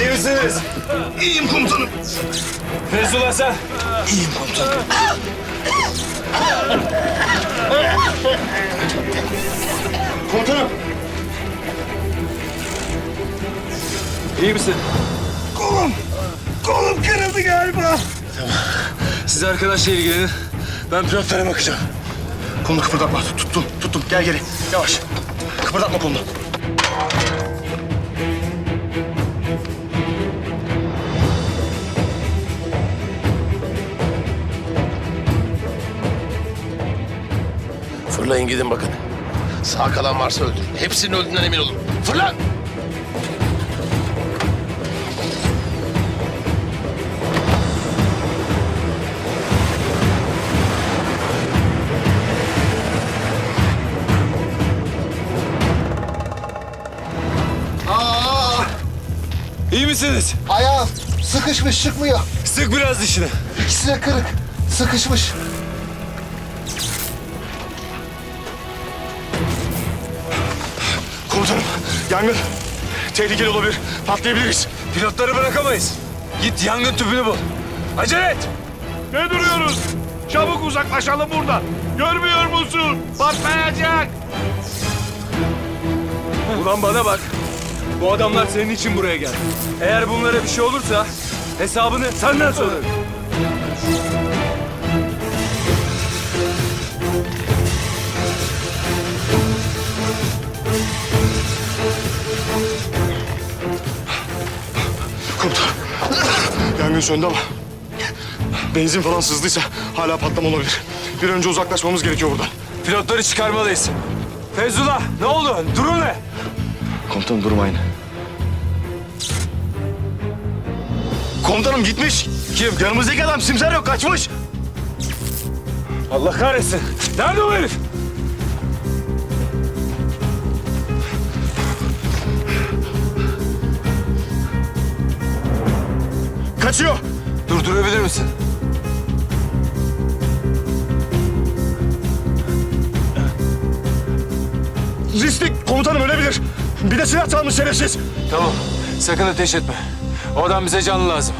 İyi misiniz? İyiyim komutanım. Feyzullah sen? İyiyim komutanım. Komutanım. İyi misin? Kolum. Kolum kırıldı galiba. Siz arkadaşla ilgilenin. Ben pilotlere bakacağım. Kolunu kıpırdatma. Tuttum, tuttum. Gel geri. Yavaş. Kıpırdatma kolunu. Fırlayın gidin bakın. Sağ kalan varsa öldürün. Hepsinin öldüğünden emin olun. Fırla! İyi misiniz? Ayağım sıkışmış çıkmıyor. Sık biraz dişini. İkisi de kırık. Sıkışmış. Komutanım. Yangın. Tehlikeli olabilir. Patlayabiliriz. Pilotları bırakamayız. Git yangın tüpünü bul. Acele et. Ne duruyoruz? Çabuk uzaklaşalım buradan. Görmüyor musun? Patlayacak. Ulan bana bak. Bu adamlar senin için buraya geldi. Eğer bunlara bir şey olursa hesabını senden sorarım. Yangın söndü ama benzin falan sızdıysa hala patlama olabilir. Bir önce uzaklaşmamız gerekiyor buradan. Pilotları çıkarmalıyız. Feyzullah ne oldu? Durum ne? Komutanım durum aynı. Komutanım gitmiş. Kim? Yanımızdaki adam simser yok kaçmış. Allah kahretsin. Nerede o herif? Kaçıyor. Durdurabilir misin? Riskli komutanım ölebilir. Bir de silah çalmış şerefsiz. Tamam. Sakın ateş etme. O adam bize canlı lazım.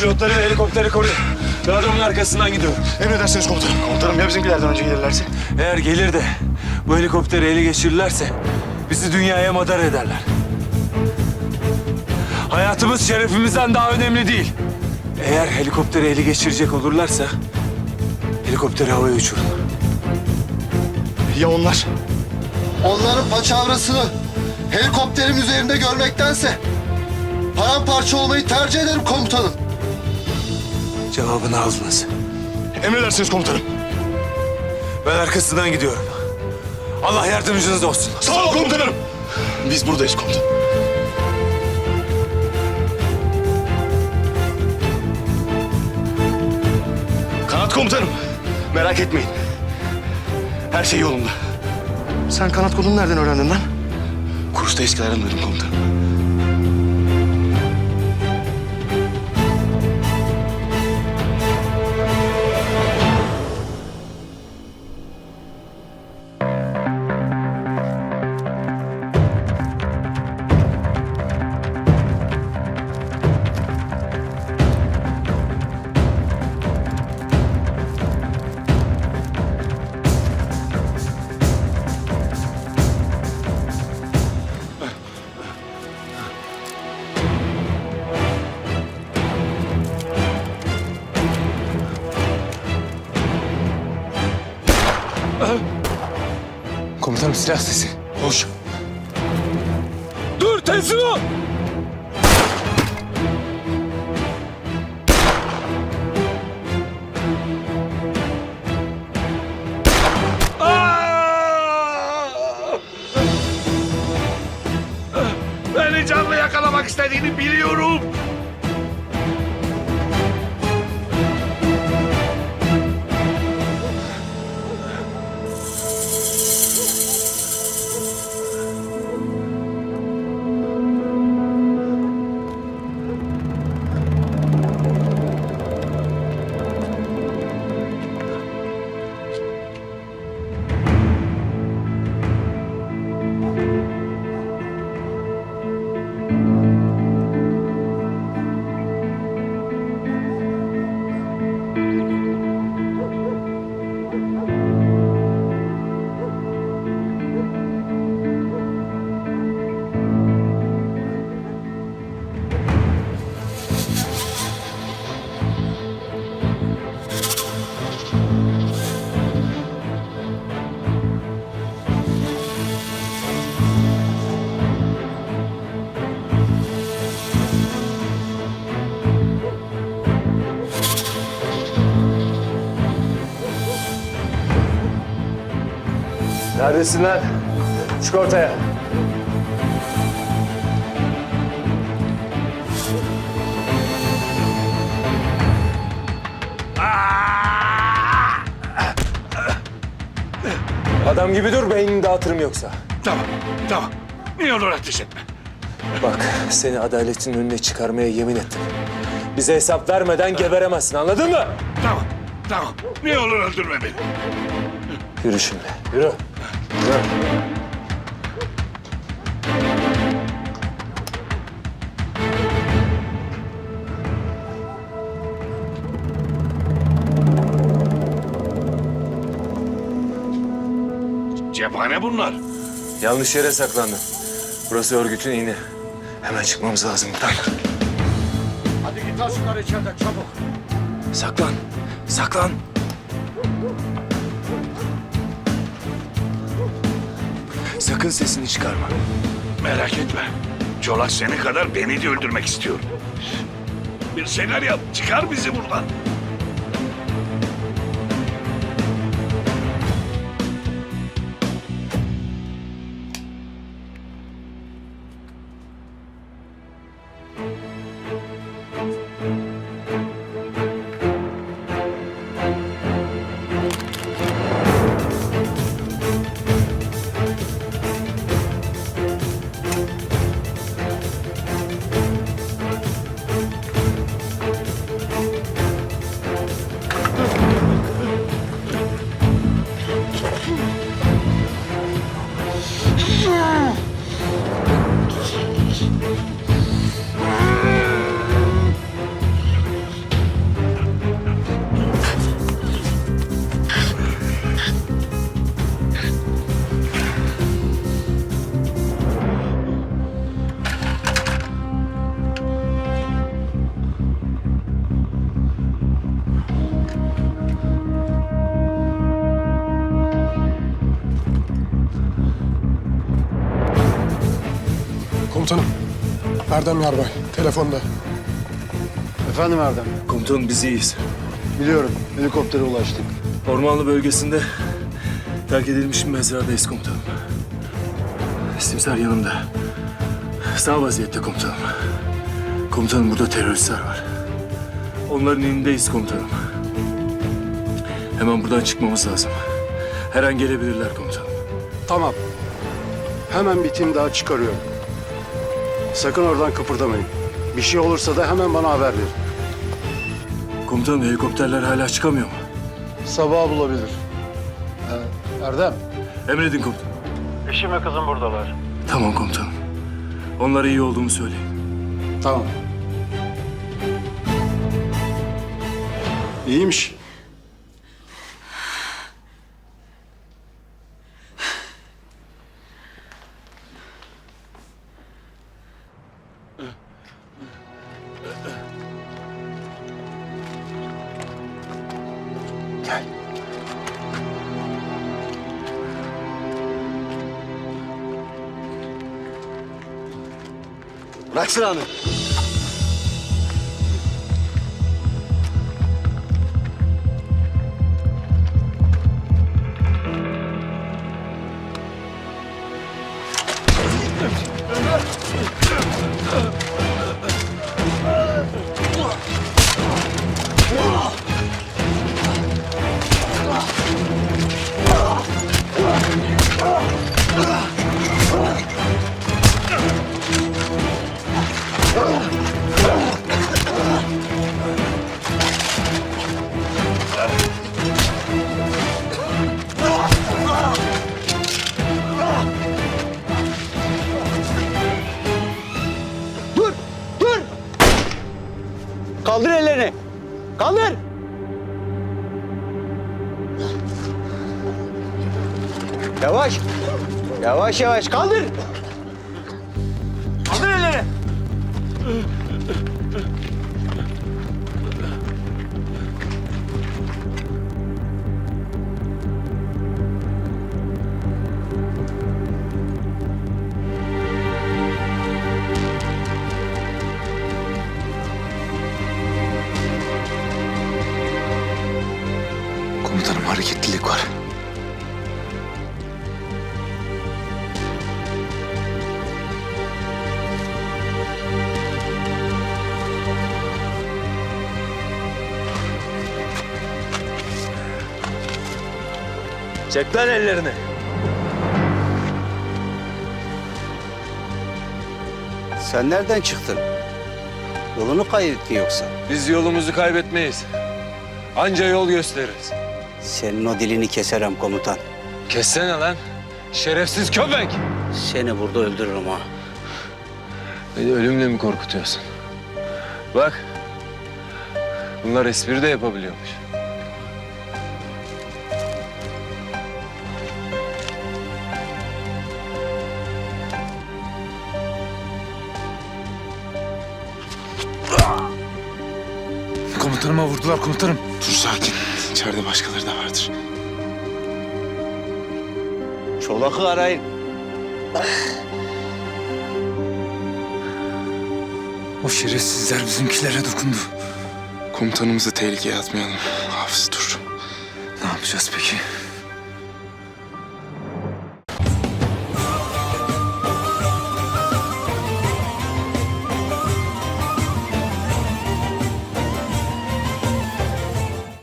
Pilotları ve helikopteri koruyun. Ben adamın arkasından gidiyorum. Emredersiniz komutanım. Komutanım ya bizimkilerden önce gelirlerse? Eğer gelir de bu helikopteri ele geçirirlerse bizi dünyaya madar ederler. Hayatımız şerefimizden daha önemli değil. Eğer helikopteri ele geçirecek olurlarsa helikopteri havaya uçurun. Ya onlar? Onların paçavrasını helikopterim üzerinde görmektense paramparça olmayı tercih ederim komutanım. Cevabını aldınız. Emredersiniz komutanım. Ben arkasından gidiyorum. Allah yardımcınız olsun. Sağ ol komutanım. Biz buradayız komutanım. Kanat komutanım. Merak etmeyin. Her şey yolunda. Sen kanat kolunu nereden öğrendin lan? Kursta eskilerden duydum komutanım. Silah sesi. Hoş. Dur teslim Neredesin lan? Çık ortaya. Adam gibi dur, beynini dağıtırım yoksa. Tamam, tamam. Ne olur ateş etme. Bak, seni adaletin önüne çıkarmaya yemin ettim. Bize hesap vermeden geberemezsin, anladın mı? Tamam, tamam. Ne olur öldürme beni. Yürü şimdi, yürü. Yürü. Cephane bunlar. Yanlış yere saklandın. Burası örgütün iğni. Hemen çıkmamız lazım buradan. Hadi git al şunları içeriden çabuk. Saklan, saklan. Sakın sesini çıkarma. Merak etme. Çolak seni kadar beni de öldürmek istiyor. Bir şeyler yap. Çıkar bizi buradan. Erdem Yarbay. Telefonda. Efendim Erdem. Komutanım biz iyiyiz. Biliyorum. Helikoptere ulaştık. Ormanlı bölgesinde terk edilmiş bir mezradayız komutanım. İstimsar yanımda. Sağ vaziyette komutanım. Komutanım burada teröristler var. Onların elindeyiz komutanım. Hemen buradan çıkmamız lazım. Her an gelebilirler komutanım. Tamam. Hemen bir tim daha çıkarıyorum. Sakın oradan kıpırdamayın. Bir şey olursa da hemen bana haber verin. Komutanım helikopterler hala çıkamıyor mu? Sabah bulabilir. Ee, Erdem. Emredin komutanım. Eşim ve kızım buradalar. Tamam komutanım. Onlara iyi olduğumu söyleyin. Tamam. İyiymiş. Gel. Bırak silahını. Kaldır ellerini. Kaldır. Yavaş. Yavaş yavaş. Kaldır Komutanım hareketlilik var. Çek lan ellerini. Sen nereden çıktın? Yolunu kaybettin yoksa? Biz yolumuzu kaybetmeyiz. Anca yol gösteririz. Senin o dilini keserim komutan. Kessene lan. Şerefsiz köpek. Seni burada öldürürüm ha. Beni ölümle mi korkutuyorsun? Bak. Bunlar espri de yapabiliyormuş. Komutanıma vurdular komutanım. Dur sakin. İçeride başkaları da vardır. Çolak'ı arayın. O şerefsizler bizimkilere dokundu. Komutanımızı tehlikeye atmayalım. Hafız dur. Ne yapacağız peki?